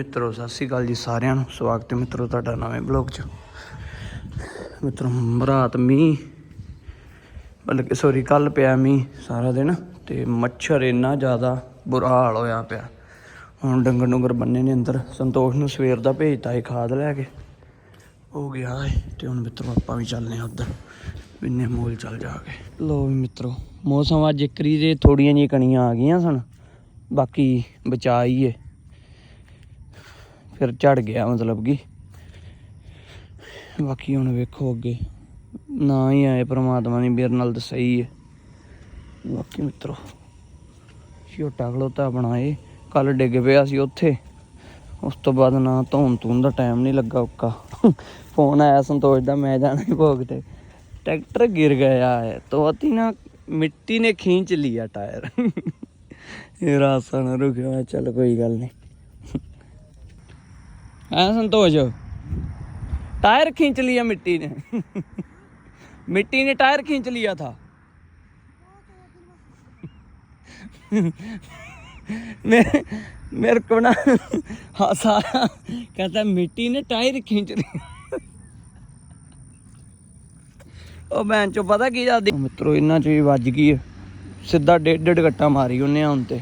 ਮਿੱਤਰੋ, ਸਤਿ ਸ਼੍ਰੀ ਅਕਾਲ ਜੀ ਸਾਰਿਆਂ ਨੂੰ। ਸਵਾਗਤ ਹੈ ਮਿੱਤਰੋ ਤੁਹਾਡਾ ਨਵੇਂ ਬਲੌਗ 'ਚ। ਮਿੱਤਰੋ, ਰਾਤ ਮੀਂਹ ਬਲਕਿ ਸੋਰੀ ਕੱਲ ਪਿਆ ਮੀਂਹ ਸਾਰਾ ਦਿਨ ਤੇ ਮੱਛਰ ਇੰਨਾ ਜ਼ਿਆਦਾ ਬੁਰਾ ਹਾਲ ਹੋਇਆ ਪਿਆ। ਹੁਣ ਡੰਗਰ ਡੁੰਗਰ ਬੰਨੇ ਨੇ ਅੰਦਰ। ਸੰਤੋਖ ਨੂੰ ਸਵੇਰ ਦਾ ਭੇਜਤਾ ਏ ਖਾਦ ਲੈ ਕੇ। ਹੋ ਗਿਆ ਏ ਤੇ ਹੁਣ ਮਿੱਤਰੋ ਆਪਾਂ ਵੀ ਚੱਲਨੇ ਆ ਉੱਧਰ। ਬਿੰਨੇ ਮੋਲ ਚੱਲ ਜਾ ਕੇ। ਲੋ ਵੀ ਮਿੱਤਰੋ, ਮੌਸਮ ਅੱਜ ਇੱਕਰੀ ਦੇ ਥੋੜੀਆਂ ਜਿਹੀਆਂ ਕਣੀਆਂ ਆ ਗਈਆਂ ਸਨ। ਬਾਕੀ ਬਚਾ ਹੀ ਏ। ਫਿਰ ਝੜ ਗਿਆ ਮਤਲਬ ਕਿ। ਬਾਕੀ ਹੁਣ ਵੇਖੋ ਅੱਗੇ। ਨਾ ਹੀ ਆਏ ਪ੍ਰਮਾਤਮਾ ਨੇ, ਮੇਰੇ ਨਾਲ ਤਾਂ ਸਹੀ ਹੈ। ਬਾਕੀ ਮਿੱਤਰੋ, ਛੋਟਾ ਖਲੋਤਾ ਬਣਾਏ ਕੱਲ ਡਿੱਗ ਪਿਆ ਸੀ ਉੱਥੇ। ਉਸ ਤੋਂ ਬਾਅਦ ਨਾ ਧੋਣ ਧੂਣ ਦਾ ਟਾਈਮ ਨਹੀਂ ਲੱਗਾ ਉੱਕਾ ਫੋਨ ਆਇਆ ਸੰਤੋਸ਼ ਦਾ, ਮੈਂ ਜਾਣਾ ਹੀ ਭੋਗ ਤੇ। ਟਰੈਕਟਰ ਗਿਰ ਗਿਆ ਹੈ। ਤੋਤੀ ਨਾ, ਮਿੱਟੀ ਨੇ ਖੀਂਚ ਲਿਆ ਟਾਇਰ। ਇਹ ਰਾਸਾ ਨਾ ਰੁਕਿਆ ਚੱਲ ਕੋਈ ਗੱਲ ਨਹੀਂ। ਹੈ संतोष टायर खींच लिया मिट्टी ने मिट्टी ने टायर खींच लिया था मेरे मेरे को ना हाँ सारा कहता मिट्टी ने टायर खींच लिया ਉਹ ਮੈਂ ਚੋ ਪਤਾ ਕੀ ਜਾਂਦੀ ਮਿੱਤਰੋ ਇਹਨਾਂ ਚ ਵੀ ਵੱਜ ਗਈ ਹੈ ਸਿੱਧਾ ਡੇਢ ਡੇਢ ਗੱਟਾ ਮਾਰੀ ਉਹਨੇ ਹੁਣ ਤੇ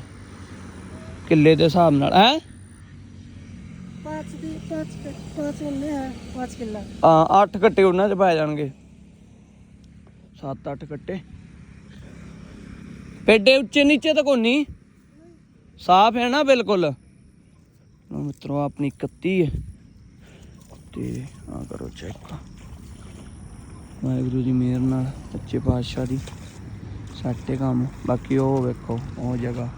ਕਿੱਲੇ ਦੇ ਹਿਸਾਬ ਨਾਲ ਹੈ पाँच दी पाँच पाँच किले हैं पाँच किला ਆ ਅੱਠ ਕੱਟੇ ਉਹਨਾਂ 'ਚ ਪੈ ਜਾਣਗੇ ਸੱਤ ਅੱਠ ਕੱਟੇ ਪੇਡੇ ਉੱਚੇ ਨੀਚੇ ਤਾਂ ਕੋਈ ਨਹੀਂ ਸਾਫ਼ ਹੈ ਨਾ ਬਿਲਕੁਲ ਲਓ ਮਿੱਤਰੋ ਆਪਣੀ 31 ਹੈ ਤੇ ਆ ਕਰੋ ਚੈੱਕ ਵਾਹਿਗੁਰੂ ਜੀ ਮਿਹਰ ਨਾਲ ਸੱਚੇ ਪਾਤਸ਼ਾਹ ਦੀ ਸਾਡੇ ਕੰਮ ਬਾਕੀ ਉਹ ਵੇਖੋ ਉਹ ਜਗ੍ਹਾ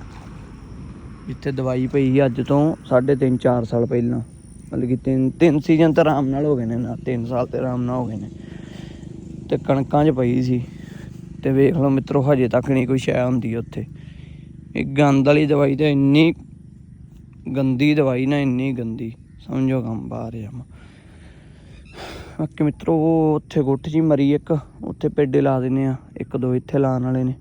ਜਿੱਥੇ ਦਵਾਈ ਪਈ ਅੱਜ ਤੋਂ 3.5 4 ਸਾਲ ਪਹਿਲਾਂ ਮਤਲਬ ਕਿ ਤਿੰਨ ਤਿੰਨ ਸੀਜ਼ਨ ਤਾਂ ਆਰਾਮ ਨਾਲ ਹੋ ਗਏ ਨੇ ਨਾ, ਤਿੰਨ ਸਾਲ ਤੇ ਆਰਾਮ ਨਾਲ ਹੋ ਗਏ ਨੇ। ਤੇ ਕਣਕਾਂ 'ਚ ਪਈ ਸੀ। ਤੇ ਵੇਖ ਲਓ ਮਿੱਤਰੋ, ਹਜੇ ਤੱਕ ਨਹੀਂ ਕੋਈ ਸ਼ੈ ਹੁੰਦੀ ਉੱਥੇ। ਇਹ ਗੰਦ ਵਾਲੀ ਦਵਾਈ ਤਾਂ ਇੰਨੀ ਗੰਦੀ ਦਵਾਈ ਨਾ, ਇੰਨੀ ਗੰਦੀ। ਸਮਝੋ ਕੰਮ ਬਾਹਰ ਆ ਬਾਕੀ ਮਿੱਤਰੋ, ਉਹ ਉੱਥੇ ਗੁੱਠ ਜੀ ਮਰੀ ਇੱਕ। ਉੱਥੇ ਪੇਡੇ ਲਾ ਦਿੰਨੇ ਆ। ਇੱਕ, ਦੋ ਇੱਥੇ ਲਾਉਣ ਵਾਲੇ ਨੇ।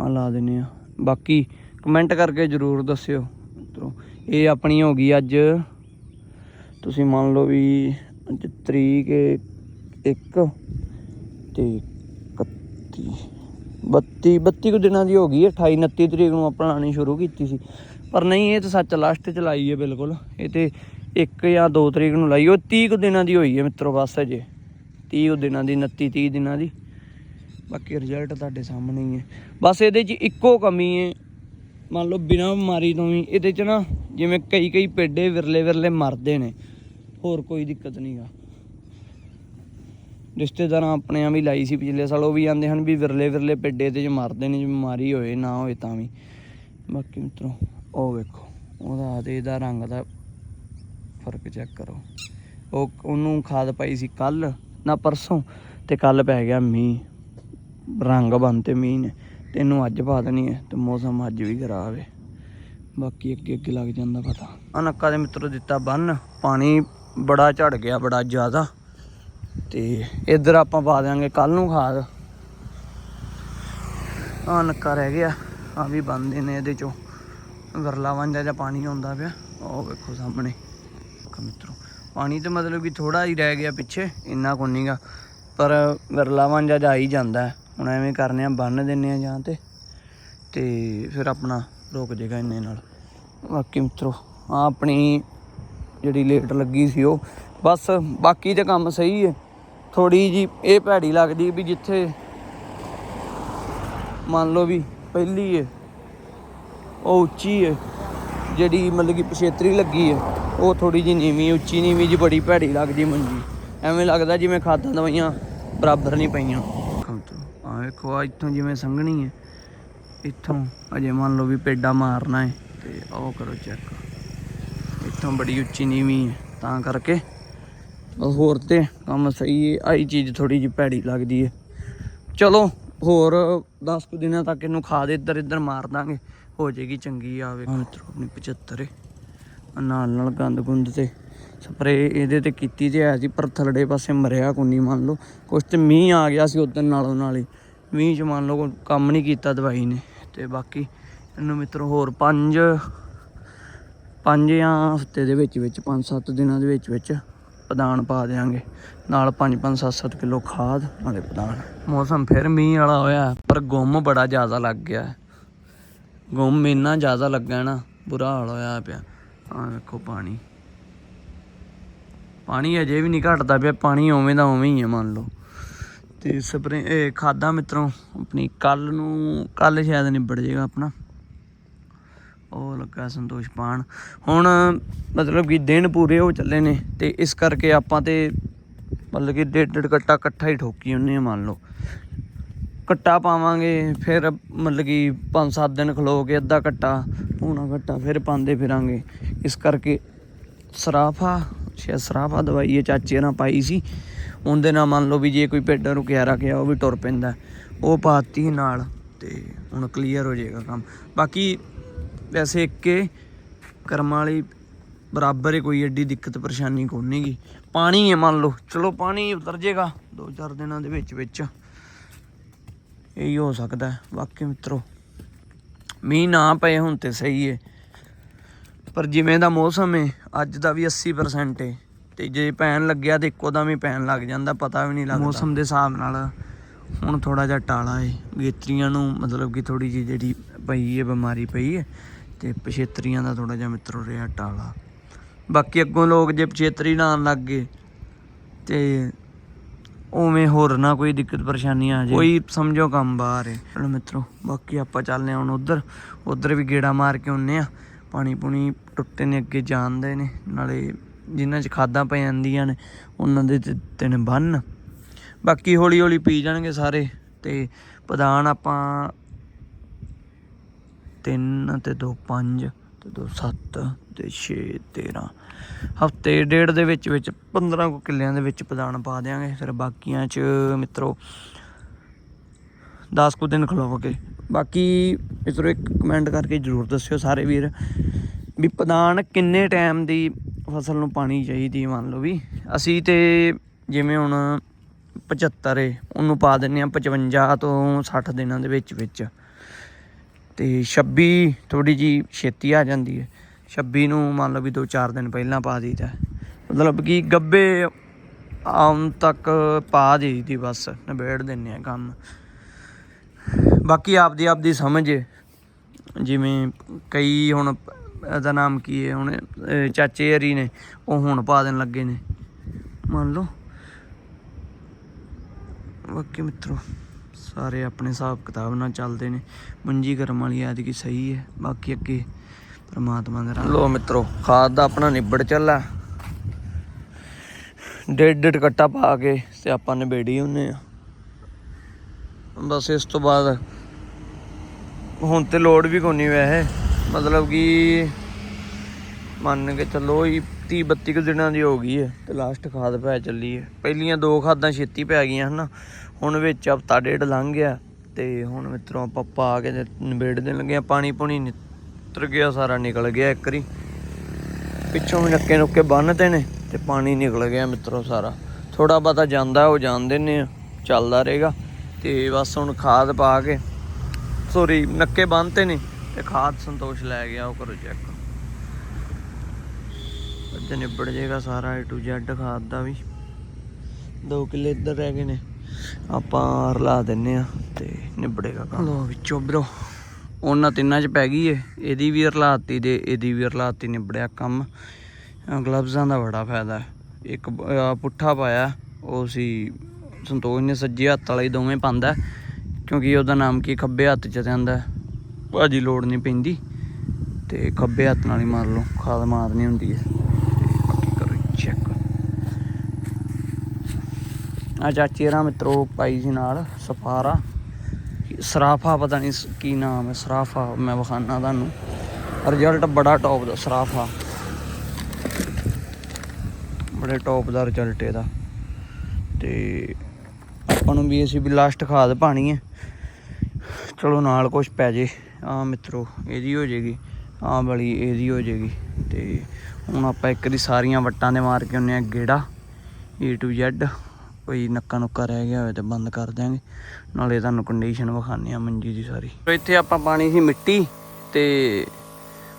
ਆ ਲਾ ਦਿੰਨੇ ਆ। ਬਾਕੀ ਕਮੈਂਟ ਕਰਕੇ ਜਰੂਰ ਦੱਸਿਓ। ਮਿੱਤਰੋ, ਇਹ ਆਪਣੀ ਹੋ ਗਈ ਅੱਜ ਤੁਸੀਂ ਮੰਨ ਲਓ ਵੀ ਅੱਜ ਤਰੀਕ 1 ਤੇ 31 32 32 ਕੁ ਦਿਨਾਂ ਦੀ ਹੋ ਗਈ ਹੈ 28 29 ਤਰੀਕ ਨੂੰ ਆਪਾਂ ਲਾਣੀ ਸ਼ੁਰੂ ਕੀਤੀ ਸੀ। ਪਰ ਨਹੀਂ, ਇਹ ਤਾਂ ਸੱਚ ਲਾਸਟ ਚ ਲਾਈ ਹੈ ਬਿਲਕੁਲ। ਇਹ ਤੇ 1 ਜਾਂ 2 ਤਰੀਕ ਨੂੰ ਲਾਈ ਉਹ 30 ਕੁ ਦਿਨਾਂ ਦੀ ਹੋਈ ਹੈ ਮਿੱਤਰੋ, ਬਸ ਅਜੇ। 30 ਕੁ ਦਿਨਾਂ ਦੀ 29 30 ਦਿਨਾਂ ਦੀ। ਬਾਕੀ ਰਿਜ਼ਲਟ ਤੁਹਾਡੇ ਸਾਹਮਣੇ ਹੀ ਹੈ ਬਸ ਇਹਦੇ 'ਚ ਇੱਕੋ ਕਮੀ ਹੈ ਮੰਨ ਲਓ ਬਿਨਾਂ ਬਿਮਾਰੀ ਤੋਂ ਵੀ ਇਹਦੇ 'ਚ ਨਾ ਜਿਵੇਂ ਕਈ ਕਈ ਪੇਡੇ ਵਿਰਲੇ ਵਿਰਲੇ ਮਰਦੇ ਨੇ। ਹੋਰ ਕੋਈ ਦਿੱਕਤ ਨਹੀਂਗਾ ਰਿਸ਼ਤੇਦਾਰਾਂ ਆਪਣਿਆਂ ਵੀ ਲਾਈ ਸੀ ਪਿਛਲੇ ਸਾਲ, ਉਹ ਵੀ ਆਂਦੇ ਹਨ ਵੀ ਵਿਰਲੇ ਵਿਰਲੇ ਪੇਡੇ ਤੇ ਜੇ ਮਰਦੇ ਨੇ, ਜੇ ਬਿਮਾਰੀ ਹੋਏ ਨਾ ਹੋਏ ਤਾਂ ਵੀ। ਬਾਕੀ ਮਿੱਤਰੋ, ਉਹ ਵੇਖੋ, ਉਹਦਾ ਤੇ ਇਹਦਾ ਰੰਗ ਦਾ ਫ਼ਰਕ ਚੈੱਕ ਕਰੋ। ਉਹ ਉਹਨੂੰ ਖਾਦ ਪਾਈ ਸੀ ਕੱਲ, ਨਾ ਪਰਸੋਂ, ਤੇ ਕੱਲ ਪੈ ਗਿਆ ਮੀਂਹ। ਰੰਗ ਬੰਤੇ ਮੀਂਹ ਨੇ ਤੇ ਇਹਨੂੰ ਅੱਜ ਪਾ ਦੇਣੀ ਹੈ, ਤੇ ਮੌਸਮ ਅੱਜ ਵੀ ਖਰਾਬ ਹੈ। ਬਾਕੀ ਅੱਗੇ ਅੱਗੇ ਲੱਗ ਜਾਂਦਾ ਪਤਾ। ਅਨੱਕਾ ਦੇ ਮਿੱਤਰੋ ਦਿੱਤਾ ਬੰਨ, ਪਾਣੀ ਬੜਾ ਝੜ ਗਿਆ, ਬੜਾ ਜ਼ਿਆਦਾ। ਤੇ ਇੱਧਰ ਆਪਾਂ ਪਾ ਦਿਆਂਗੇ ਕੱਲ ਨੂੰ ਖਾਦ। ਆ ਨੱਕਾ ਰਹਿ ਗਿਆ ਆ ਵੀ ਬੰਦੇ ਨੇ ਇਹਦੇ ਚੋਂ। ਗਰਲਾ ਵਾਂਝਾ ਜਿਹਾ ਪਾਣੀ ਆਉਂਦਾ ਪਿਆ ਉਹ ਵੇਖੋ ਸਾਹਮਣੇ। ਵੇਖੋ ਮਿੱਤਰੋ, ਪਾਣੀ ਤੇ ਮਤਲਬ ਕਿ ਥੋੜਾ ਹੀ ਰਹਿ ਗਿਆ ਪਿੱਛੇ, ਇੰਨਾ ਕੋ ਨਹੀਂਗਾ ਪਰ ਗਰਲਾ ਵਾਂਝਾ ਜਾ ਹੀ ਜਾਂਦਾ ਹੁਣ ਐਵੇਂ ਕਰਨੇ ਆ, ਬੰਨ ਦਿੰਨੇ ਆ ਜਾਂ ਤੇ ਤੇ ਫਿਰ ਆਪਣਾ ਰੋਕ ਜੇਗਾ ਇੰਨੇ ਨਾਲ। ਬਾਕੀ ਮਿੱਤਰੋ ਆ ਆਪਣੀ ਜਿਹੜੀ ਲੇਟ ਲੱਗੀ ਸੀ ਉਹ। ਬਸ ਬਾਕੀ ਤੇ ਕੰਮ ਸਹੀ ਹੈ ਥੋੜੀ ਜੀ ਇਹ ਭੈੜੀ ਲੱਗਦੀ ਵੀ ਜਿੱਥੇ ਮੰਨ ਲਓ ਵੀ ਪਹਿਲੀ ਹੈ ਉਹ ਉੱਚੀ ਹੈ ਜਿਹੜੀ ਮਤਲਬ ਕਿ ਪਛੇਤਰੀ ਲੱਗੀ ਹੈ ਉਹ ਥੋੜੀ ਜੀ ਨੀਵੀਂ, ਉੱਚੀ ਨੀਵੀਂ ਜੀ ਬੜੀ ਭੈੜੀ ਲੱਗਦੀ ਮੰਜੀ ਐਵੇਂ ਲੱਗਦਾ ਜਿਵੇਂ ਖਾਦਾਂ ਦਵਾਈਆਂ ਬਰਾਬਰ ਨਹੀਂ ਪਈਆਂ। ਆ ਵੇਖੋ ਆ ਇੱਥੋਂ ਜਿਵੇਂ ਸੰਘਣੀ ਹੈ ਇੱਥੋਂ ਅਜੇ ਮੰਨ ਲਓ ਵੀ ਪੇਡਾ ਮਾਰਨਾ ਹੈ ਤੇ ਉਹ ਕਰੋ ਚੈੱਕ ਇੱਥੋਂ ਬੜੀ ਉੱਚੀ ਨੀਵੀਂ ਤਾਂ ਕਰਕੇ ਹੋਰ ਤੇ ਕੰਮ ਸਹੀ ਹੈ ਆਈ ਚੀਜ਼ ਥੋੜੀ ਜਿਹੀ ਭੈੜੀ ਲੱਗਦੀ ਹੈ। ਚਲੋ ਹੋਰ 10 ਕੁ ਦਿਨਾਂ ਤੱਕ ਇਹਨੂੰ ਖਾਦ ਇੱਧਰ ਇੱਧਰ ਮਾਰ ਦਾਂਗੇ। ਹੋ ਜਾਏਗੀ ਚੰਗੀ ਆਵੇ ਮਿੱਤਰੋ ਆਪਣੀ 75 ਆਹ ਨਾਲ ਨਾਲ ਗੰਦ ਗੁੰਦ ਤੇ ਸਪਰੇ ਇਹਦੇ ਤੇ ਕੀਤੀ ਤੇ ਹੈ ਸੀ ਪਰ ਥਲੜੇ ਪਾਸੇ ਮਰਿਆ ਕੋਈ ਨਹੀਂ ਮੰਨ ਲਓ। ਕੁਛ ਤੇ ਮੀਂਹ ਆ ਗਿਆ ਸੀ ਉਦੋਂ ਨਾਲੋਂ ਨਾਲ ਹੀ। ਮੀਂਹ ਚ ਮੰਨ ਲਓ ਕੰਮ ਨਹੀਂ ਕੀਤਾ ਦਵਾਈ ਨੇ। ਤੇ ਬਾਕੀ ਇਹਨੂੰ ਮਿੱਤਰੋ ਹੋਰ ਪੰਜ ਪੰਜ ਜਾਂ ਹਫ਼ਤੇ ਦੇ ਵਿੱਚ ਵਿੱਚ 5-7 ਦਿਨਾਂ ਦੇ ਵਿੱਚ ਵਿੱਚ ਪਦਾਨ ਪਾ ਦੇਾਂਗੇ ਨਾਲ 5-5 7-7 ਕਿਲੋ ਖਾਦ ਨਾਲੇ ਪਦਾਨ। ਮੌਸਮ ਫਿਰ ਮੀਂਹ ਵਾਲਾ ਹੋਇਆ, ਪਰ ਗੁੰਮ ਬੜਾ ਜ਼ਿਆਦਾ ਲੱਗ ਗਿਆ। ਗੁੰਮ ਇੰਨਾ ਜ਼ਿਆਦਾ ਲੱਗਾ ਨਾ, ਬੁਰਾ ਹਾਲ ਹੋਇਆ ਪਿਆ। ਆਹ ਵੇਖੋ ਪਾਣੀ। ਪਾਣੀ ਅਜੇ ਵੀ ਨਹੀਂ ਘਟਦਾ ਪਿਆ, ਪਾਣੀ ਉਵੇਂ ਦਾ ਉਵੇਂ ਹੀ ਹੈ ਮੰਨ ਲਓ। ਤੇ ਸਪਰੇ, ਇਹ ਖਾਦਾਂ ਮਿੱਤਰੋਂ, ਆਪਣੀ ਕੱਲ ਨੂੰ, ਕੱਲ ਸ਼ਾਇਦ ਨਿਬੜ ਜਾਏਗਾ ਆਪਣਾ। ਉਹ ਲੱਗਾ ਸੰਤੋਸ਼ ਪਾਣ। ਹੁਣ ਮਤਲਬ ਕਿ ਦਿਨ ਪੂਰੇ ਹੋ ਚੱਲੇ ਨੇ ਤੇ ਇਸ ਕਰਕੇ ਆਪਾਂ ਤੇ ਮਤਲਬ ਕਿ ਡੇਢ ਡੇਢ ਕੱਟਾ ਇਕੱਠਾ ਹੀ ਠੋਕੀ ਉਹਨੇ ਮੰਨ ਲਓ। ਕੱਟਾ ਪਾਵਾਂਗੇ, ਫਿਰ ਮਤਲਬ ਕਿ 5-7 ਦਿਨ ਖਲੋ ਕੇ ਅੱਧਾ ਕੱਟਾ ਪੂਣਾ ਕੱਟਾ ਫਿਰ ਪਾਉਂਦੇ ਫਿਰਾਂਗੇ। ਇਸ ਕਰਕੇ ਸਰਾਫਾ, ਸ਼ਾਇਦ ਸਰਾਫਾ ਦਵਾਈ ਇਹ ਚਾਚੇ ਨਾਲ ਪਾਈ ਸੀ। ਉਹਦੇ ਨਾਲ ਮੰਨ ਲਓ ਵੀ ਜੇ ਕੋਈ ਭੇਡਾਂ ਨੂੰ ਕਿਆਰਾ ਗਿਆ ਉਹ ਵੀ ਟੁਰ ਪੈਂਦਾ। ਉਹ ਪਾਤੀ ਨਾਲ ਤੇ ਹੁਣ ਕਲੀਅਰ ਹੋ ਜਾਏਗਾ ਕੰਮ। ਬਾਕੀ ਵੈਸੇ ਇੱਕੇ ਕਰਮਾਂ ਵਾਲੀ ਬਰਾਬਰ ਹੀ ਕੋਈ ਐਡੀ ਦਿੱਕਤ ਪਰੇਸ਼ਾਨੀ ਕੋਈ ਨਹੀਂਗੀ ਪਾਣੀ ਹੈ ਮੰਨ ਲਓ। ਚਲੋ ਪਾਣੀ ਉਤਰ ਜੇਗਾ 2-4 ਦਿਨਾਂ ਦੇ ਵਿੱਚ ਵਿੱਚ। ਇਹੀ ਹੋ ਸਕਦਾ ਹੈ। ਬਾਕੀ ਮਿੱਤਰੋ, ਮੀਂਹ ਨਾ ਪਏ ਹੁਣ ਤੇ ਸਹੀ ਹੈ ਪਰ ਜਿਵੇਂ ਦਾ ਮੌਸਮ ਏ, ਅੱਜ ਦਾ ਵੀ 80% ਏ। ਤੇ ਜੇ ਪੈਣ ਲੱਗਿਆ ਤੇ ਇੱਕੋ ਦਮ ਹੀ ਪੈਣ ਲੱਗ ਜਾਂਦਾ, ਪਤਾ ਵੀ ਨਹੀਂ ਲੱਗਦਾ। ਮੌਸਮ ਦੇ ਹਿਸਾਬ ਨਾਲ ਹੁਣ ਥੋੜਾ ਜਿਹਾ ਟਾਲਾ ਏ। ਗੇਤਰੀਆਂ ਨੂੰ ਮਤਲਬ ਕਿ ਥੋੜੀ ਜਿਹੀ ਜਿਹੜੀ ਪਈ ਹੈ ਬਿਮਾਰੀ ਪਈ ਹੈ ਤੇ ਪਛੇਤਰੀਆਂ ਦਾ ਥੋੜਾ ਜਿਹਾ ਮਿੱਤਰੋ ਰਿਹਾ ਟਾਲਾ। ਬਾਕੀ ਅੱਗੋਂ ਲੋਕ ਜੇ ਪਛੇਤਰੀ ਨਾ ਲੱਗ ਗਏ ਤੇ ਉਵੇਂ ਹੋਰ ਨਾ ਕੋਈ ਦਿੱਕਤ ਪਰੇਸ਼ਾਨੀ ਆ ਜਾਏ ਕੋਈ ਸਮਝੋ ਕੰਮ ਬਾਹਰ ਹੈ ਚਲੋ ਮਿੱਤਰੋ ਬਾਕੀ ਆਪਾਂ ਚੱਲਦੇ ਹਾਂ ਹੁਣ ਉਧਰ। ਉਧਰ ਵੀ ਗੇੜਾ ਮਾਰ ਕੇ ਆਉਨੇ ਆ ਪਾਣੀ ਪੁਣੀ ਟੁੱਟੇ ਨੇ ਅੱਗੇ ਜਾਣਦੇ ਨੇ। ਨਾਲੇ ਜਿਨ੍ਹਾਂ 'ਚ ਖਾਦਾਂ ਪੈ ਜਾਂਦੀਆਂ ਨੇ ਉਹਨਾਂ ਦੇ ਦਿੱਤੇ ਨੇ ਬੰਨ। ਬਾਕੀ ਹੌਲੀ ਹੌਲੀ ਪੀ ਜਾਣਗੇ ਸਾਰੇ। ਤੇ ਪ੍ਰਧਾਨ ਆਪਾਂ 3 ਤੇ 2 5 ਤੇ 2 7 ਤੇ 6 13 ਹਫ਼ਤੇ ਡੇਢ ਦੇ ਵਿੱਚ ਵਿੱਚ 15 ਕੁ ਕਿੱਲਿਆਂ ਦੇ ਵਿੱਚ ਪਦਾਨ ਪਾ ਦਿਆਂਗੇ। ਫਿਰ ਬਾਕੀਆਂ 'ਚ ਮਿੱਤਰੋ 10 ਕੁ ਦਿਨ ਖਲੋਵਾਂਗੇ ਬਾਕੀ ਮਿੱਤਰੋ ਇੱਕ ਕਮੈਂਟ ਕਰਕੇ ਜਰੂਰ ਦੱਸਿਓ ਸਾਰੇ ਵੀਰ ਵੀ ਪਦਾਨ ਕਿੰਨੇ ਟਾਈਮ ਦੀ ਫਸਲ ਨੂੰ ਪਾਣੀ ਚਾਹੀਦੀ ਮੰਨ ਲਓ ਵੀ। ਅਸੀਂ ਤੇ ਜਿਵੇਂ ਹੁਣ 75 ਏ, ਉਹਨੂੰ ਪਾ ਦਿੰਨੇ ਆ 55 ਤੋਂ 60 ਦਿਨਾਂ ਦੇ ਵਿੱਚ ਵਿੱਚ। ਤੇ 26 ਥੋੜੀ ਜੀ ਛੇਤੀ ਆ ਜਾਂਦੀ ਹੈ। 26 ਨੂੰ ਮੰਨ ਲਓ ਵੀ 2-4 ਦਿਨ ਪਹਿਲਾਂ ਪਾ ਦਈਦਾ। ਮਤਲਬ ਕਿ ਗੱਬੇ ਆਉਣ ਤੱਕ ਪਾ ਦੇਈਦੀ ਬਸ, ਨਿਬੇੜ ਦਿੰਨੇ ਆ ਕੰਮ। ਬਾਕੀ ਆਪਦੀ ਆਪਦੀ ਸਮਝ ਜਿਵੇਂ ਕਈ ਹੁਣ ਇਹਦਾ ਨਾਮ ਕੀ ਹੈ ਹੁਣ ਚਾਚੇ ਹਰੀ ਨੇ, ਉਹ ਹੁਣ ਪਾ ਦੇਣ ਲੱਗੇ ਨੇ। ਮੰਨ ਲਓ। ਬਾਕੀ ਮਿੱਤਰੋ। ਸਾਰੇ ਆਪਣੇ ਹਿਸਾਬ ਕਿਤਾਬ ਨਾਲ ਚੱਲਦੇ ਨੇ। ਮੰਜੀ ਕਰਮ ਵਾਲੀ ਐਤਕੀ ਸਹੀ ਹੈ, ਬਾਕੀ ਅੱਗੇ ਪਰਮਾਤਮਾ ਦਾ ਲੋ ਮਿੱਤਰੋ, ਖਾਦ ਦਾ ਆਪਣਾ ਨਿਬੜ ਚੱਲਾ। ਡੇਢ ਡੇਢ ਕੱਟਾ ਪਾ ਕੇ ਤੇ ਆਪਾਂ ਨਿਬੇੜੀ ਹੁੰਨੇ ਆ। ਬਸ ਇਸ ਤੋਂ ਬਾਅਦ ਹੁਣ ਤੇ ਲੋਡ ਵੀ ਕੋਈ ਵੈਸੇ। ਮਤਲਬ ਕਿ ਮੰਨ ਕੇ ਚੱਲੋ ਹੀ 30 32 ਕੁ ਦਿਨਾਂ ਦੀ ਹੋ ਗਈ ਹੈ ਤੇ ਲਾਸਟ ਖਾਦ ਪੈ ਚੱਲੀ ਹੈ। ਪਹਿਲੀਆਂ ਦੋ ਖਾਦਾਂ ਛੇਤੀ ਪੈ ਗਈਆਂ ਹਨਾ। ਹੁਣ ਵਿੱਚ ਹਫਤਾ ਡੇਢ ਲੰਘ ਗਿਆ ਤੇ ਹੁਣ ਮਿੱਤਰੋਂ ਆਪਾਂ ਪਾ ਕੇ ਨਿਬੇੜ ਦੇਣ ਲੱਗੇ ਆ ਪਾਣੀ ਪੁਣੀ ਨਿੱਤਰ ਗਿਆ, ਸਾਰਾ ਨਿਕਲ ਗਿਆ ਇੱਕ ਵਾਰੀ। ਪਿੱਛੋਂ ਵੀ ਨੱਕੇ ਨੁੱਕੇ ਬੰਨਤੇ ਨੇ ਤੇ ਪਾਣੀ ਨਿਕਲ ਗਿਆ ਮਿੱਤਰੋ ਸਾਰਾ। ਥੋੜਾ ਬਹੁਤਾ ਜਾਂਦਾ, ਉਹ ਜਾਣ ਦਿੰਨੇ ਚੱਲਦਾ ਰਹੇਗਾ। ਤੇ ਬਸ ਹੁਣ ਖਾਦ ਪਾ ਕੇ ਸੋਰੀ ਨੱਕੇ ਬੰਨਤੇ ਨੇ ਤੇ ਖਾਦ ਸੰਤੋਸ਼ ਲੈ ਗਿਆ ਉਹ ਕਰੋ ਚੈੱਕ ਅੱਜ ਨਿਬੜ ਜਾਏਗਾ ਸਾਰਾ A to Z ਖਾਦ ਦਾ ਵੀ। 2 ਕਿੱਲੇ ਇੱਧਰ ਰਹਿ ਗਏ ਨੇ। ਆਪਾਂ ਰਲਾ ਦਿੰਨੇ ਆ ਤੇ ਨਿਬੜੇਗਾ ਕੰਮ। ਲੋ ਵਿੱਚੋਂ ਬਰੋ ਉਹਨਾਂ ਤਿੰਨਾਂ 'ਚ ਪੈ ਗਈ ਏ। ਇਹਦੀ ਵੀ ਰਲਾਤੀ ਤੇ ਇਹਦੀ ਵੀ ਰਲਾਤੀ ਨਿਬੜਿਆ ਕੰਮ। ਗਲਵਜ਼ਾਂ ਦਾ ਬੜਾ ਫਾਇਦਾ ਇੱਕ ਪੁੱਠਾ ਪਾਇਆ, ਉਹ ਸੀ ਸੰਤੋਸ਼ ਨੇ ਸੱਜੇ ਹੱਥ ਵਾਲਾ ਹੀ ਦੋਵੇਂ ਪਾਉਂਦਾ ਕਿਉਂਕਿ ਉਹਦਾ ਨਾਮ ਕੀ ਖੱਬੇ ਹੱਥ 'ਚ ਜਾਂਦਾ ਹੈ। ਭਾਜੀ ਲੋੜ ਨਹੀਂ ਪੈਂਦੀ, ਤੇ ਖੱਬੇ ਹੱਥ ਨਾਲ ਹੀ ਮਾਰ ਲਓ, ਖਾਦ ਮਾਰਨੀ ਹੁੰਦੀ ਹੈ ਤੇ ਬਾਕੀ ਕਰੋ ਚੈੱਕ ਆ ਚਾਚੀ ਰਾਂ ਮਿੱਤਰੋ ਪਾਈ ਸੀ ਨਾਲ ਸਫਾਰਾ। ਸਰਾਫਾ ਪਤਾ ਨਹੀਂ ਕੀ ਨਾਮ ਹੈ, ਸਰਾਫਾ ਮੈਂ ਵਿਖਾਣਾ ਤੁਹਾਨੂੰ। ਰਿਜ਼ਲਟ ਬੜਾ ਟੌਪ ਦਾ, ਸਰਾਫਾ। ਬੜੇ ਟੌਪ ਦਾ ਰਿਜ਼ਲਟ ਇਹਦਾ। ਤੇ ਆਪਾਂ ਨੂੰ ਵੀ ਅਸੀਂ ਵੀ ਲਾਸਟ ਖਾਦ ਪਾਣੀ ਹੈ। ਚਲੋ ਨਾਲ ਕੁਝ ਪੈ ਜੇ। ਆ ਮਿੱਤਰੋ, ਇਹਦੀ ਹੋ ਜੇਗੀ। ਆ ਵਾਲੀ ਇਹਦੀ ਹੋ ਜੇਗੀ। ਤੇ ਹੁਣ ਆਪਾਂ ਇੱਕ ਦੀ ਸਾਰੀਆਂ ਵੱਟਾਂ ਦੇ ਮਾਰ ਕੇ ਉਹਨੇ ਗੇੜਾ, A to Z ਕੋਈ ਨੱਕਾ ਨੁੱਕਾ ਰਹਿ ਗਿਆ ਹੋਵੇ ਤੇ ਬੰਦ ਕਰ ਦਿਆਂਗੇ। ਨਾਲੇ ਤੁਹਾਨੂੰ ਕੰਡੀਸ਼ਨ ਵਿਖਾਣੇ ਆ ਮੰਜੀ ਦੀ ਸਾਰੀ। ਇੱਥੇ ਆਪਾਂ ਪਾਣੀ ਸੀ ਮਿੱਟੀ ਤੇ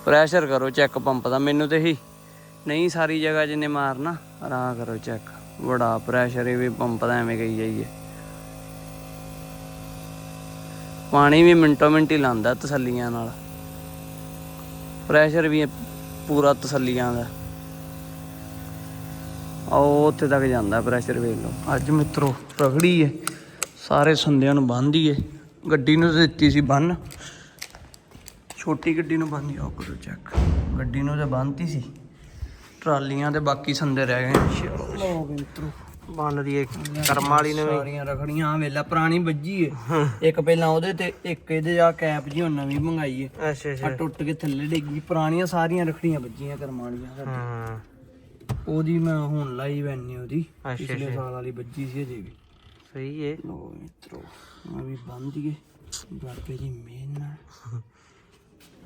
ਪ੍ਰੈਸ਼ਰ ਕਰੋ ਚੈੱਕ ਪੰਪ ਦਾ, ਮੈਨੂੰ ਤੇ ਹੀ ਨਹੀਂ ਸਾਰੀ ਜਗ੍ਹਾ ਜਿੰਨੇ ਮਾਰਨਾ ਆਰਾ ਕਰੋ ਚੈੱਕ ਬੜਾ ਪ੍ਰੈਸ਼ਰ ਇਹ ਵੀ ਪੰਪ ਦਾ ਐਵੇਂ ਕਹੀ ਜਾਈਏ। ਪਾਣੀ ਵੀ ਮਿੰਟੋ ਮਿੰਟ ਹੀ ਲਾਂਦਾ ਤਸੱਲੀਆਂ ਨਾਲ। ਪ੍ਰੈਸ਼ਰ ਵੀ ਪੂਰਾ ਤਸੱਲੀਆਂ ਦਾ। ਆਓ ਉੱਥੇ ਤੱਕ ਜਾਂਦਾ ਪ੍ਰੈਸ਼ਰ ਵੇਖ ਲਓ। ਅੱਜ ਮਿੱਤਰੋ ਰਗੜੀ ਹੈ ਸਾਰੇ ਸੰਦਿਆਂ ਨੂੰ ਬੰਨ੍ਹਦੀ ਏ ਗੱਡੀ ਨੂੰ ਦਿੱਤੀ ਸੀ ਬੰਨ ਛੋਟੀ ਗੱਡੀ ਨੂੰ ਬੰਨ੍ਹਦੀ ਆਓ ਕਰੋ ਚੈੱਕ ਗੱਡੀ ਨੂੰ ਤਾਂ ਬੰਨ੍ਹਤੀ ਸੀ। ਟਰਾਲੀਆਂ ਤੇ ਬਾਕੀ ਸੰਦੇ ਰਹਿ ਗਏ। ਮਿੱਤਰੋ ਬੰਨ ਦੀ ਕਰਮ ਵਾਲੀ ਨੇ ਸਾਰੀਆਂ ਰਖੜੀਆਂ ਆ ਵੇਲਾ ਪੁਰਾਣੀ ਵੱਜੀ ਏ। ਇੱਕ ਪਹਿਲਾਂ ਉਹਦੇ ਤੇ ਇੱਕ ਇਹਦੇ ਆ ਕੈਪ ਜੀ ਹੁਣ ਨਵੀਂ ਮੰਗਾਈ ਏ। ਅੱਛਾ ਆ ਅੱਛਾ ਟੁੱਟ ਕੇ ਥੱਲੇ ਡਿੱਗੀ ਪੁਰਾਣੀਆਂ ਸਾਰੀਆਂ ਰਖੜੀਆਂ ਵੱਜੀਆਂ ਕਰਮਾਣੀਆਂ ਸਾਡੇ। ਹਾਂ। ਉਹਦੀ ਮੈਂ ਹੁਣ ਲਾਈ ਵੈਨੀ ਉਹਦੀ ਪਿਛਲੇ। ਸਾਲ ਵਾਲੀ ਵੱਜੀ ਸੀ ਅਜੇ ਵੀ। ਸਹੀ ਏ। ਲੋ ਮਿੱਤਰੋ ਆ ਵੀ ਬੰਦ ਗਏ ਬਾਬੇ ਦੀ ਮਿਹਰ ਨਾਲ।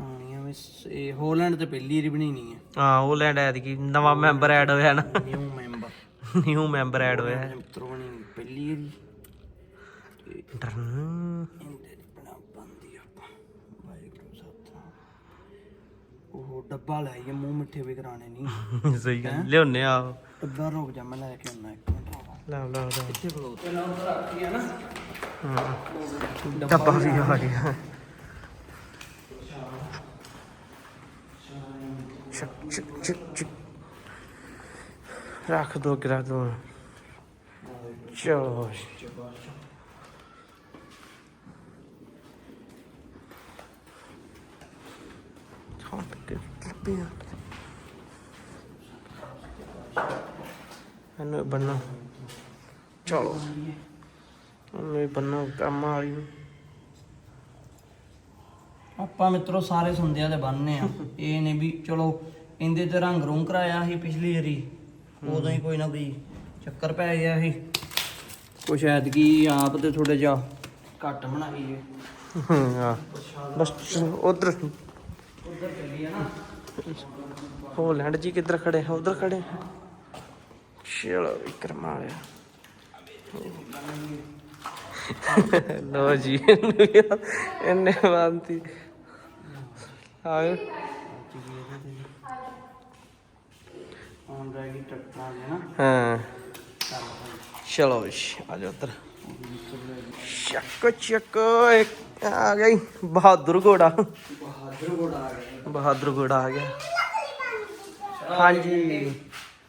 ਆਣੀਆਂ ਵੀ ਸ- ਇਹ ਹੋਲੈਂਡ ਤੇ ਪਹਿਲੀ ਵਾਰੀ ਬਣਾਈਨੀ ਹੈ ਹਾਂ ਉਹ ਲੈਂਡ ਐਦ ਕੀ ਨਵਾਂ ਮੈਂਬਰ ਐਡ ਹੋਇਆ ਨਾ। New member new member add ਹੋਇਆ। ਹੈ ਮਿੱਤਰੋ ਬਣੀ ਪਹਿਲੀ ਵਾਰੀ। ਡਰਨ। ਇਹਦੇ ਚ ਬਣਾ ਬੰਦੀ ਆਪਾਂ ਵਾਹਿਗੁਰੂ ਸਤਨਾਮ ਉਹ ਡੱਬਾ ਲੈ ਗਿਆ ਮੂੰਹ ਮਿੱਠੇ ਵੀ ਕਰਾਣੇ ਨਹੀਂ ਸਹੀ ਗੱਲ ਲਿਓਨੇ ਆ। ਡੱਬਾ ਰੋਕ ਜਾ ਮੈਂ ਲੈ ਕੇ ਆਉਣਾ ਇੱਕ ਮਿੰਟ। ਲੈ ਲੈ ਲੈ। ਇੱਥੇ ਖਲੋ ਤੇ। ਨਾ ਉੱਧਰ ਰੱਖੀ ਆ ਨਾ। ਹਾਂ ਡੱਬਾ ਵੀ ਆ ਗਿਆ। ਚੱਕ ਚੱਕ ਚੱਕ ਚੱਕ। ਰੱਖ ਦੋ ਰੱਖ ਦੋ ਚਲੋ ਹਾਂ ਤੇ ਲੱਭਿਆ ਇਹਨੂੰ ਬੰਨੋ ਚਲੋ। ਉਹਨੂੰ ਵੀ ਬੰਨੋ ਕੰਮ ਵਾਲੀ ਨੂੰ। ਆਪਾਂ ਮਿੱਤਰੋ ਸਾਰੇ ਸੰਦਿਆਂ ਦੇ ਬੰਨਨੇ ਆ। ਇਹ ਨੇ ਵੀ ਚਲੋ ਇਹਦੇ ਤੇ ਰੰਗ ਰੂੰ ਕਰਾਇਆ ਸੀ ਪਿਛਲੀ ਵਾਰੀ। ਉਦੋਂ ਹੀ ਕੋਈ ਨਾ ਕੋਈ ਚੱਕਰ ਪੈ ਗਿਆ ਸੀ। ਕੁਛ ਐਤਕੀ ਆਪ ਤੇ ਥੋੜਾ ਜਿਹਾ ਘੱਟ ਬਣਾਈ ਹੈ ਹਾਂ। ਬਸ ਉਧਰ। ਉਧਰ ਚੱਲੀ ਆ ਨਾ। ਹੋਲੈਂਡ ਜੀ ਕਿੱਧਰ ਖੜੇ ਹੈ ਉਧਰ ਖੜੇ ਹੈ। ਚਲੋ ਵਿਕਰਮ ਆ ਗਿਆ ਲੋ ਜੀ ਇਹਨੂੰ ਵੀ ਇਹਨੇ ਬੰਦੀ ਆਏ ਹੁਣ ਰਹਿ ਗਈ ਟੱਕਰਾਂ ਦੇ ਨਾ। ਹਾਂ। ਚਲੋ ਜੀ ਆ ਜਾ ਉਧਰ। ਚੱਕ ਚੱਕ ਇੱਕ ਆ ਗਈ ਬਹਾਦਰ ਘੋੜਾ। ਬਹਾਦਰ ਘੋੜਾ ਆ ਗਿਆ। ਬਹਾਦਰ ਘੋੜਾ ਆ ਗਿਆ। ਹਾਂਜੀ।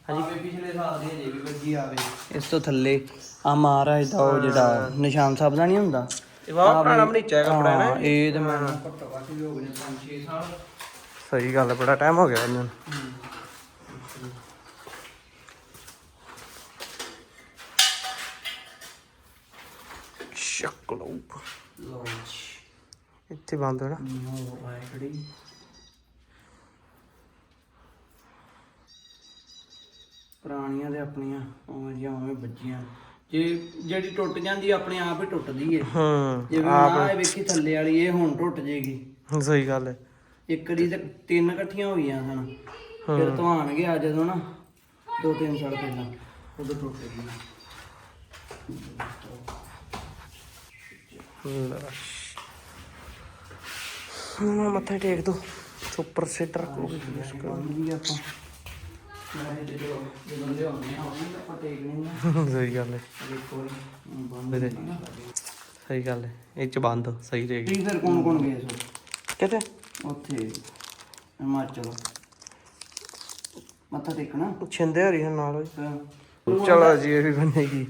ਹਾਂਜੀ ਪਿਛਲੇ ਸਾਲ ਦੀ ਜੇ ਵੀ ਵੱਜੀ ਆਵੇ ਇਸ ਤੋਂ ਥੱਲੇ ਆ ਮਹਾਰਾਜ ਦਾ ਉਹ ਜਿਹੜਾ ਨਿਸ਼ਾਨ ਸਾਹਿਬ ਦਾ ਨਹੀਂ ਹੁੰਦਾ? ਇਹ ਵਾਹ ਪੁਰਾਣਾ ਬਣੀਚਾ ਹੈਗਾ ਹਾਂ, ਪੁਰਾਣਾ ਇਹ ਤੇ ਮੈਂ ਘੱਟੋ ਘੱਟ ਵੀ ਹੋ ਗਏ 5-6 ਸਾਲ। ਸਹੀ ਗੱਲ ਬੜਾ ਟਾਈਮ ਹੋ ਗਿਆ ਇਹਨਾਂ। ਨੂੰ ਚੱਕ ਲਓ ਲੋ ਜੀ। ਇੱਥੇ ਬੰਦ ਹੋਣਾ। ਨੋ ਆਏ ਖੜੀ। ਪੁਰਾਣੀਆਂ ਤੇ ਆਪਣੀਆਂ ਉਵੇਂ ਜਿਹੀਆਂ ਉਵੇਂ ਵੱਜੀਆਂ ਜੇ ਜਿਹੜੀ ਟੁੱਟ ਜਾਂਦੀ ਆਪਣੇ ਆਪ ਹੀ ਟੁੱਟਦੀ ਏ। ਹੂੰ ਜਿਵੇਂ ਆਹ ਵੇਖੀ ਥੱਲੇ ਵਾਲੀ ਇਹ ਹੁਣ ਟੁੱਟ ਜੇਗੀ। ਸਹੀ ਗੱਲ ਹੈ ਇੱਕ ਦੀ ਤੇ ਤਿੰਨ ਇਕੱਠੀਆਂ ਹੋ ਗਈਆਂ ਸਨ। ਫਿਰ ਧਵਾਨ ਗਿਆ ਜਦੋਂ ਨਾ ਦੋ ਤਿੰਨ ਸਾਲ ਪਹਿਲਾਂ ਉਦੋਂ ਟੁੱਟ ਗਈ ਨਾ ਮੱਥਾ ਟੇਕ ਦੋ। ਸੁਪਰ ਸੀਟਰ ਕੋਲ ਸਹੀ ਗੱਲ ਹੈ ਦੇਖੋ ਬੰਦ ਵੀਰੇ ਸਹੀ ਗੱਲ ਹੈ ਇਹ ਚ ਬੰਦ ਸਹੀ ਰਹੇਗੀ। ਤੁਸੀਂ ਫਿਰ ਕੌਣ ਕੌਣ ਗਏ ਸੋ? ਕਿਤੇ ਉੱਥੇ ਹਿਮਾਚਲ। ਮੱਥਾ ਟੇਕਣਾ? ਛਿੰਦੇ ਹਰੀ ਨਾਲ। ਚਲੋ ਜੀ ਇਹ ਵੀ ਬਣੇਗੀ।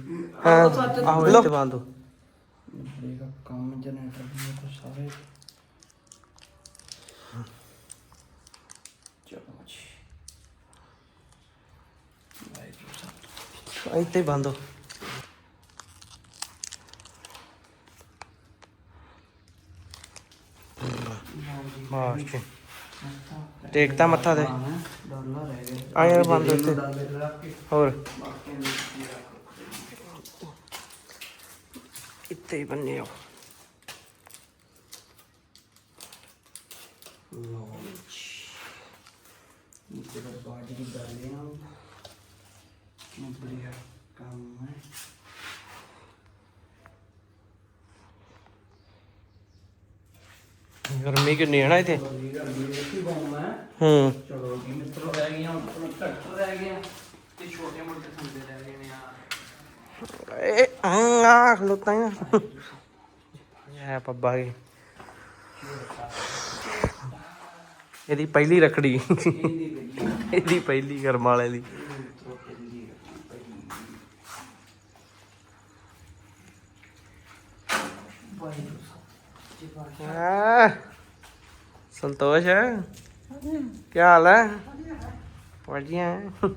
ਹਾਂ। ਆਹੋ ਇੱਥੇ ਬੰਦ। ਹੋ ਦੇਖਾ ਕੰਮ ਜਨਰੇਟਰ ਵੀ ਤਾਂ ਸਾਰੇ ਚਲੋ ਜੀ ਵਾਹਿਗੁਰੂ ਸਾਹਿਬ ਇੱਥੇ ਬੰਦ ਹੋ ਬਾਸ਼ ਕੇ ਟੇਕਤਾ ਮੱਥਾ ਤੇ ਡਾਲਾ ਰਹਿ ਗਿਆ ਆ ਯਾਰ ਬੰਦ ਇੱਥੇ ਡਾਲੇ ਤੇ ਰੱਖ ਕੇ ਹੋਰ ਬਾਕੀਆਂ ਨੂੰ ਇੱਥੇ ਰੱਖ ਇੱਥੇ ਹੀ ਬੰਨੇ ਹੋ। ਲਓ ਜੀ। ਇਹ ਤੇ ਬਾਜੀ ਦੀ ਗੱਲ ਨਾ ਮੈਂ ਬੜੀਆ ਕੰਮ ਹੈ। ਗਰਮੀ ਕਿੰਨੀ ਹੈ ਨਾ ਇੱਥੇ? ਹੈ ਚਲੋ ਜੀ ਮਿੱਤਰੋ ਰਹਿ ਗਈਆਂ ਹੁਣ ਟਰੈਕਟਰ ਰਹਿ ਗਿਆ। ਤੇ ਛੋਟੇ ਮੋਟੇ ਥੰਦੇ ਰਹਿ ਗਏ ਨੇ ਯਾਰ। ਏ ਆ ਖਲੋਤਾ ਹੈ ਇਹ ਪੱਬਾ ਗਈ ਇਹਦੀ ਪਹਿਲੀ ਰਖੜੀ। ਇਹਦੀ ਪਹਿਲੀ ਕਰਮਾਲੇ ਦੀ। ਆ ਸੰਤੋਸ਼ ਕੀ ਹਾਲ ਹੈ? ਵਧੀਆ ਆ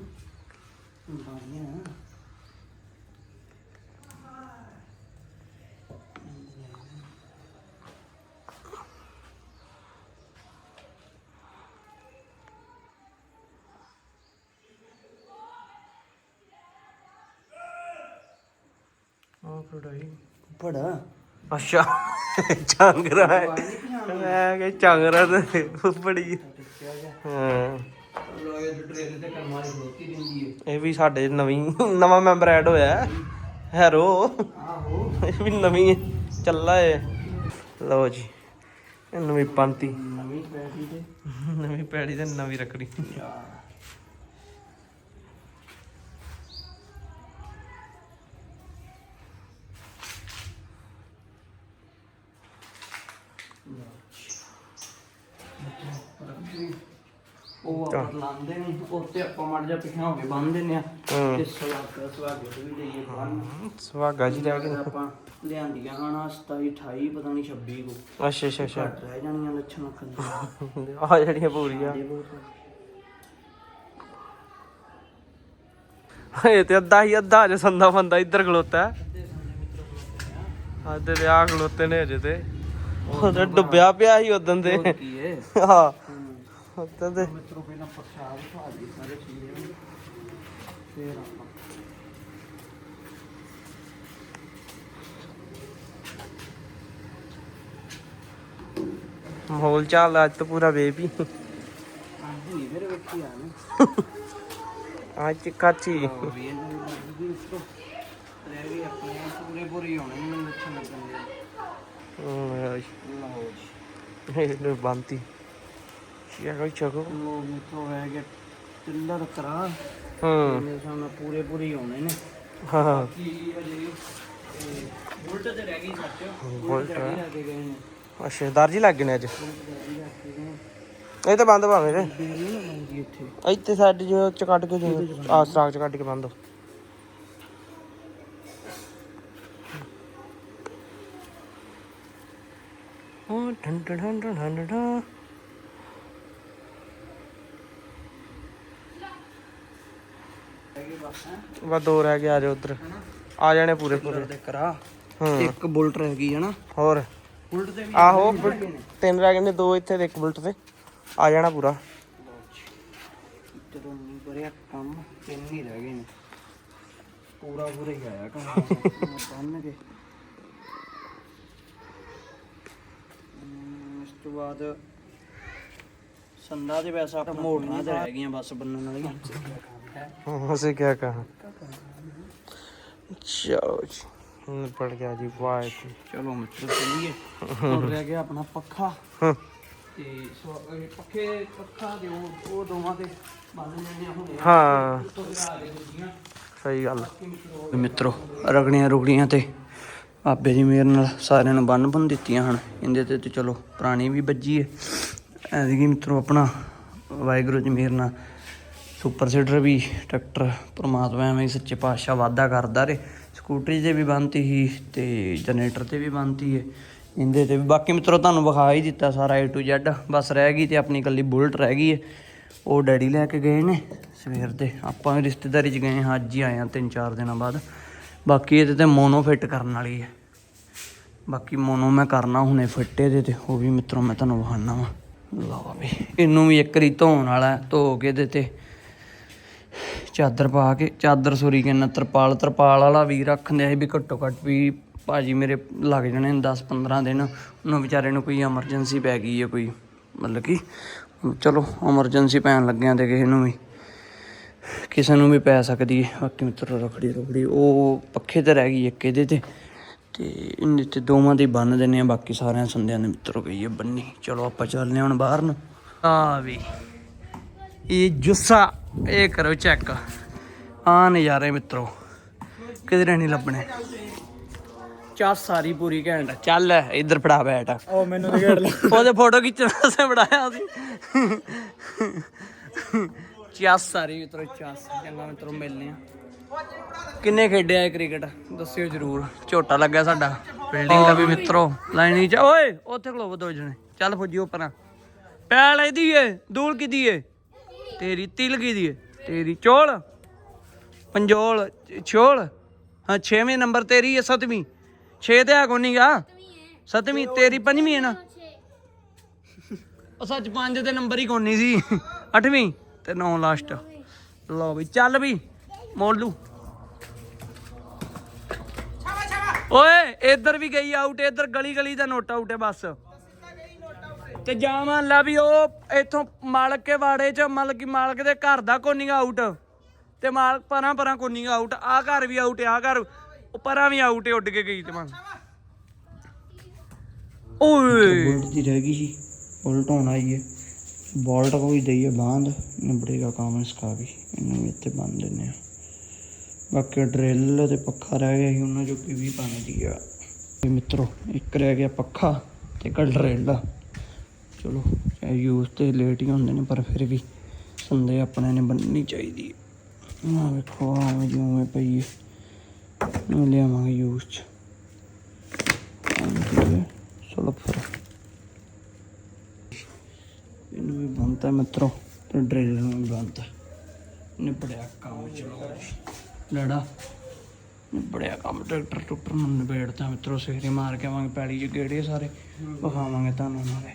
ਅੱਛਾ। ਚਾਂਗਰਾ ਹੈ। ਮੈਂ ਕਿ ਚਾਂਗਰਾ ਤੇ ਬੜੀ ਹਾਂ। ਲੋਏ ਟ੍ਰੇਨ ਤੇ ਕਰਮ ਵਾਲੀ ਰੋਟੀ ਦਿੰਦੀ ਹੈ ਇਹ ਵੀ ਸਾਡੇ ਨਵੀਂ ਨਵਾਂ ਮੈਂਬਰ ਐਡ ਹੋਇਆ ਹੈ। ਹੈਰੋ। ਆਹੋ। ਇਹ ਵੀ ਨਵੀਂ ਹੈ, ਚੱਲਾ ਏ। ਲਓ ਜੀ ਇਹ ਨਵੀਂ ਪੰਤੀ। ਨਵੀਂ ਪੈਟੀ ਤੇ। ਨਵੀਂ ਪੈੜੀ ਤੇ ਨਵੀਂ ਰੱਖੜੀ। ਉਹ ਆਪਾਂ ਲਾਉਂਦੇ ਨੇ ਉੱਤੇ ਆਪਾਂ ਮੜ ਜਾ ਪਿੱਛਾ ਹੋ ਕੇ ਬੰਨ ਦਿੰਦੇ ਆ ਹੂੰ। ਤੇ ਸਵਾਗ ਸਵਾਗ ਤੇ ਵੀ ਦੇਈਏ ਬੰਨ। ਸੁਹਾਗਾ ਜੀ ਰਹਿ ਗਏ ਆਪਾਂ ਲਿਆਂਦੀਆਂ ਹਨ 27 28 ਪਤਾ ਨਹੀਂ 26 ਕੋ। ਅੱਛਾ ਅੱਛਾ ਅੱਛਾ। ਘੱਟ ਰਹਿ ਜਾਣੀਆਂ ਲੱਛਣ ਖੰਦੇ ਆ ਜਿਹੜੀਆਂ ਪੂਰੀਆਂ। ਇਹ ਤੇ ਅੱਧਾ ਹੀ ਅੱਧਾ ਜੇ ਸੰਦਾ ਬੰਦਾ ਇੱਧਰ ਖਲੋਤਾ ਹੈ। ਤੇ ਆ। ਖਲੋਤੇ ਨੇ ਅਜੇ ਤੇ। ਉਹ ਡੁੱਬਿਆ ਪਿਆ ਸੀ ਉਦੋਂ ਦੇ ਹਾਂ। ਉਦੋਂ ਤੇ ਮਿੱਤਰੋ ਪਹਿਲਾਂ ਪ੍ਰਸ਼ਾਦ ਖਾ ਲਈ ਸਾਰੇ ਚੀਜ਼ ਫੇਰ ਆਪਾਂ ਮਾਹੌਲ ਚੱਲ ਅੱਜ ਤਾਂ ਪੂਰਾ ਹੀ ਅੱਜ ਨਹੀਂ ਫਿਰ ਵੇਖੀ ਆ ਨਾ। ਅੱਜ ਕਾਚੀ ਪੂਰੇ ਪੂਰੇ ਹੋਣੇ ਨੇ ਮੈਨੂੰ ਲੱਛਣ ਲੱਗਣ ਦੇ ਲਓ ਜੀ। ਇਹ ਲੋ ਬੰਤੀ ਸ਼ਿਆ ਕੋਈ ਚਗੋ ਲੋ ਮਿੱਤਰੋ ਰਹਿ ਗਏ ਤਿੱਲਰ ਕਰਾ। ਹੂੰ। ਮੇਰੇ ਸਾਹਮਣੇ ਪੂਰੇ ਪੂਰੇ ਹੀ ਹੋਣੇ ਨੇ। ਹਾਂ ਕੀ ਅਜੇ ਬੁਲਟ ਤੇ ਰਹਿ ਗਈ ਸੱਚ। ਬੁਲਟ ਰਹਿ ਲੈ ਕੇ ਗਏ ਨੇ। ਅੱਛਾ ਦਰਜੀ ਲੱਗ ਗਏ ਨੇ ਅੱਜ? ਇਹ ਤਾਂ ਬੰਦ ਭਾਵੇਂ ਤੇ। ਇੱਥੇ। ਇੱਥੇ ਸਾਈਡ ਜੋ ਚ ਕੱਢ ਕੇ ਆ ਸਟਾਕ ਚ ਕੱਢ ਕੇ ਬੰਦ। ਉਹ ਠੰਡ ਠੰਡ ਠੰਡ ਠੰਡ। ਬਸ ਦੋ ਰਹਿ ਗਏ ਆ ਜਾਓ ਉਧਰ ਆ ਜਾਣੇ ਪੂਰੇ ਪੂਰੇ ਤੇ ਕਰਾ ਹੂੰ ਇੱਕ ਬੁਲਟ ਰਹਿ ਗਈ ਹੈ ਨਾ ਹੋਰ ਬੁਲਟ ਤੇ ਵੀ ਆਹੋ ਬੁਲ- ਤਿੰਨ ਰਹਿ ਗਏ ਨੇ ਦੋ ਇੱਥੇ ਤੇ ਇੱਕ ਬੁਲਟ ਤੇ ਆ ਜਾਣਾ ਪੂਰਾ ਜਦੋਂ ਨਹੀਂ ਕਰਿਆ ਕੰਮ ਤਿੰਨ ਹੀ ਰਹਿ ਗਏ ਨੇ ਪੂਰਾ ਪੂਰਾ ਹੀ ਆਇਆ ਕੰਮ ਬੰਨ ਕੇ ਹਮ, ਇਸ ਤੋਂ ਬਾਅਦ ਸੰਦਾ ਦੇ ਵੈਸਾ ਆਪਣਾ ਮੋਟਰਾਂ ਤੇ ਰਹਿ ਗਈਆਂ ਬਸ ਬੰਨਣ ਵਾਲੀਆਂ। ਹਾਂ ਅਸੀਂ ਕੀ ਕਹਾਂ? ਚਲੋ ਜੀ ਪੜ ਗਿਆ ਜੀ ਵਾਹ ਚਲੋ ਮਿੱਤਰ ਚਲੀਏ। ਰਹਿ ਗਿਆ ਆਪਣਾ ਪੱਖਾ। ਸਹੀ ਗੱਲ। ਮਿੱਤਰੋ ਰਗੜੀਆਂ ਰੁਗੜੀਆਂ ਤੇ ਆਪੇ ਜੀ ਮੇਰੇ ਨਾਲ ਸਾਰਿਆਂ ਨੂੰ ਬੰਨ ਬੰਨ ਦਿੱਤੀਆਂ ਹਨ। ਇਹਦੇ ਤੇ ਚਲੋ ਪੁਰਾਣੀ ਵੀ ਵੱਜੀ ਹੈ ਐਵੇਂ ਮਿੱਤਰੋ ਆਪਣਾ ਵਾਹਿਗੁਰੂ ਜੀ ਮੇਰੇ ਨਾਲ ਸੁਪਰ ਸੀਡਰ ਵੀ ਟਰੈਕਟਰ ਪਰਮਾਤਮਾ ਐਵੇਂ ਸੱਚੇ ਪਾਤਸ਼ਾਹ ਵਾਦਾ ਕਰਦਾ ਰੇ ਸਕੂਟਰੀ ਤੇ ਵੀ ਬੰਨਤੀ ਸੀ ਤੇ ਜਨਰੇਟਰ ਤੇ ਵੀ ਬੰਨਤੀ ਹੈ ਇਹਦੇ ਤੇ ਵੀ ਬਾਕੀ ਮਿੱਤਰੋ ਤੁਹਾਨੂੰ ਵਿਖਾ ਹੀ ਦਿੱਤਾ ਸਾਰਾ A to Z ਬਸ ਰਹਿ ਗਈ ਤੇ ਆਪਣੀ ਇਕੱਲੀ ਬੁਲਟ ਰਹਿ ਗਈ ਹੈ ਉਹ ਡੈਡੀ ਲੈ ਕੇ ਗਏ ਨੇ। ਸਵੇਰ ਦੇ ਆਪਾਂ ਵੀ ਰਿਸ਼ਤੇਦਾਰੀ 'ਚ ਗਏ ਹਾਂ, ਅੱਜ ਹੀ ਆਏ ਹਾਂ ਤਿੰਨ ਚਾਰ ਦਿਨਾਂ ਬਾਅਦ। ਬਾਕੀ ਇਹਦੇ ਤੇ ਮੋਨੋ ਫਿੱਟ ਕਰਨ ਵਾਲੀ ਹੈ ਬਾਕੀ ਮੋਨੋ ਮੈਂ ਕਰਨਾ ਹੁਣੇ ਫਿੱਟ ਇਹਦੇ ਤੇ। ਉਹ ਵੀ ਮਿੱਤਰੋ ਮੈਂ ਤੁਹਾਨੂੰ ਵਿਖਾਣਾ ਵਾ। ਲਓ ਵੀ, ਇਹਨੂੰ ਵੀ ਇੱਕ ਰੀ ਧੋਣ ਵਾਲਾ ਧੋ ਕੇ ਇਹਦੇ ਤੇ ਚਾਦਰ ਪਾ ਕੇ, ਚਾਦਰ ਸੋਰੀ ਕਹਿੰਦਾ ਤਰਪਾਲ ਤਰਪਾਲ ਵਾਲਾ ਵੀ ਰੱਖਦੇ ਸੀ ਵੀ ਘੱਟੋ ਘੱਟ ਵੀ ਭਾਜੀ ਮੇਰੇ ਲੱਗ ਜਾਣੇ 10 15 ਦਿਨ, ਉਹਨੂੰ ਵਿਚਾਰੇ ਨੂੰ ਕੋਈ ਐਮਰਜੈਂਸੀ ਪੈ ਗਈ ਹੈ ਕੋਈ, ਮਤਲਬ ਕਿ ਚਲੋ ਐਮਰਜੈਂਸੀ ਪੈਣ ਲੱਗਿਆਂ ਤੇ ਕਿਸੇ ਨੂੰ ਵੀ, ਕਿਸੇ ਨੂੰ ਵੀ ਪੈ ਸਕਦੀ ਹੈ। ਬਾਕੀ ਮਿੱਤਰੋ ਰਖੜੀ ਰਖੜੀ, ਉਹ ਪੱਖੇ ਤੇ ਰਹਿ ਗਈ ਇੱਕ ਇਹਦੇ ਤੇ। ਤੇ ਇਹਨੇ ਤੇ ਦੋਵਾਂ ਦੇ ਬੰਨ ਦਿੰਨੇ ਆ ਬਾਕੀ ਸਾਰਿਆਂ ਸੰਦਿਆਂ ਦੇ ਮਿੱਤਰੋ ਗਈ ਹੈ ਬੰਨੀ। ਚਲੋ ਆਪਾਂ ਚੱਲਨੇ ਹੁਣ ਬਾਹਰ ਨੂੰ। ਆ ਵੀ ਇਹ ਜੁੱਸਾ ਇਹ ਕਰੋ ਚੈੱਕ ਆ ਨਜ਼ਾਰੇ ਮਿੱਤਰੋ ਕਿਧਰੇ ਨਹੀਂ ਲੱਭਣੇ। ਚਾਹ ਸਾਰੀ ਪੂਰੀ ਘੈਂਟ। ਚੱਲ ਇੱਧਰ ਫੜਾ ਬੈਠ ਉਹ ਮੈਨੂੰ ਨਿਗੜ ਲਾ ਉਹਦੇ ਫੋਟੋ ਖਿੱਚਣ ਵਾਸਤੇ ਬਣਾਇਆ ਸੀ। ਚਾਸ ਸਾਰੀ ਮਿੱਤਰੋ ਚਾਸ ਚੰਗਾ ਮਿੱਤਰੋ ਮਿਲਨੇ ਆ ਕਿੰਨੇ ਖੇਡਿਆ ਕ੍ਰਿਕਟ? ਦੱਸਿਓ ਜਰੂਰ। ਝੋਟਾ ਲੱਗਿਆ ਸਾਡਾ। ਬਿਲਡਿੰਗ ਦਾ ਵੀ ਮਿੱਤਰੋ ਲਾਈਨ ਚ ਓਏ, ਉੱਥੇ ਖਲੋਵੋ ਦੋ ਜਣੇ। ਚੱਲ ਫੁੱਜਿਓ ਪਰਾਂ ਪੈਲ ਇਹਦੀ ਏ। ਦੂਲ ਕਿਦੀ ਏ? ਤੇਰੀ ਤਿਲ ਕਿਦੀ ਏ। ਤੇਰੀ ਚੋਲ। ਪੰਜੋਲ, ਛੋਲ। ਹਾਂ 6ਵੇਂ ਨੰਬਰ ਤੇਰੀ ਏ 7ਵੀਂ 6 ਤੇ ਆ ਕੋਨੀ ਗਾ 7ਵੀਂ ਤੇਰੀ ਪੰਜਵੀਂ ਹੈ ਨਾ? ਉਹ ਸੱਚ ਪੰਜ ਦੇ ਨੰਬਰ ਹੀ ਕੋਨੀ ਸੀ। 8ਵੀਂ ਤੇ 9 ਲਾਸਟ ਲਓ ਵੀ, ਚੱਲ ਵੀ। ਮੋੜ ਲੂ ਓਏ ਇੱਧਰ ਵੀ ਗਈ ਆਊਟ ਇੱਧਰ ਗਲੀ ਗਲੀ ਦਾ ਨੋਟ ਆਊਟ ਹੈ ਬਸ। ਤੇ ਜਾਂ ਮੰਨ ਲਾ ਵੀ ਉਹ ਇੱਥੋਂ ਮਾਲਕ ਕੇ ਵਾੜੇ ਚ ਮਤਲਬ ਕਿ ਮਾਲਕ ਦੇ ਘਰ ਦਾ ਕੋਨੀ ਆਊਟ ਤੇ ਮਾਲਕ ਪਰਾਂ ਪਰਾਂ ਕੋਨੀ ਆਊਟ ਆ ਘਰ ਵੀ ਆਊਟ ਆ ਘਰ ਉਹ ਪਰਾਂ ਵੀ ਆਊਟ ਉੱਡ ਕੇ ਗਈ ਤੇ ਮੰਨ ਓਏ। ਦੀ ਰਹਿ ਗਈ ਸੀ ਉਲਟ ਹੋਣ ਆਈ ਹੈ। ਬਾਲਟ ਕੋਈ ਦਈਏ ਬਾਂਧ। ਨਿਬੜੇਗਾ ਕੰਮ ਇਸਕਾ ਵੀ ਇਹਨੂੰ ਇੱਥੇ ਬੰਨ ਦਿੰਨੇ ਆ ਬਾਕੀ ਡਰਿੱਲ ਤੇ ਪੱਖਾ ਰਹਿ ਗਿਆ ਸੀ, ਉਹਨਾਂ ਚੋਂ ਕਿ ਵੀ ਬਣ ਦੀ ਆ। ਤੇ ਮਿੱਤਰੋ, ਇੱਕ ਰਹਿ ਗਿਆ ਪੱਖਾ ਤੇ ਇੱਕ ਡਰਿੱਲ ਚਲੋ, ਇਹ ਯੂਜ਼ ਤੇ ਲੇਟ ਹੀ ਹੁੰਦੇ ਨੇ, ਪਰ ਫਿਰ ਵੀ ਸੰਦੇ ਆਪਣੇ ਨੇ ਬੰਨਣੀ ਚਾਹੀਦੀ ਆ। ਵੇਖੋ, ਆਵੇਂ ਜਿਵੇਂ ਪਈ ਹੈ ਨੂੰ ਲਿਆਵਾਂਗੇ ਯੂਜ਼ ਚ। ਚਲੋ ਇਹਨੂੰ ਵੀ ਬੰਨਤਾ ਮਿੱਤਰੋ, ਤੇ ਡਰਿਲ ਨੂੰ ਵੀ ਬੰਨਤਾ ਨਿਬੜਿਆ ਕੰਮ ਚਲੋ ਲੜਾ ਨਿਬੜਿਆ ਕੰਮ ਟਰੈਕਟਰ ਟੁੱਟਰ ਨੂੰ ਨਿਬੇੜਤਾ ਮਿੱਤਰੋ ਸਵੇਰੇ ਮਾਰ ਕੇ ਆਵਾਂਗੇ ਪੈਲੀ ਚ ਗੇੜੇ ਸਾਰੇ ਵਿਖਾਵਾਂਗੇ ਤੁਹਾਨੂੰ ਨਾਲੇ